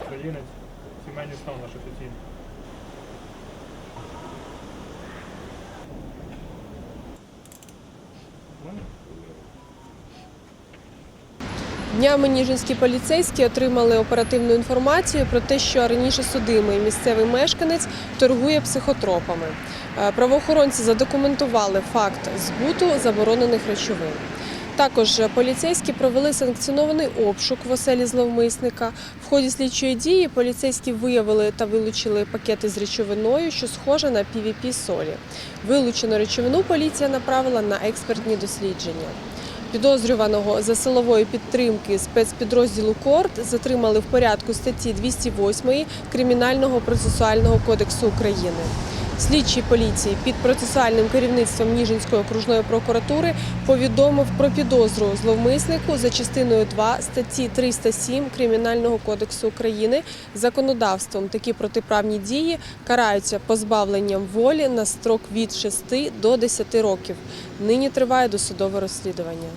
Українець, сімейний стан наш офіційний. Днями ніжинські поліцейські отримали оперативну інформацію про те, що раніше судимий місцевий мешканець торгує психотропами. Е, правоохоронці задокументували факт збуту заборонених речовин. Також поліцейські провели санкціонований обшук в оселі зловмисника. В ході слідчої дії поліцейські виявили та вилучили пакети з речовиною, що схожа на PVP солі. Вилучену речовину поліція направила на експертні дослідження. Підозрюваного за силової підтримки спецпідрозділу КОРД затримали в порядку статті 208 Кримінального процесуального кодексу України. Слідчий поліції під процесуальним керівництвом Ніжинської окружної прокуратури повідомив про підозру зловмиснику за частиною 2 статті 307 Кримінального кодексу України. Законодавством такі протиправні дії караються позбавленням волі на строк від 6 до 10 років. Нині триває досудове розслідування.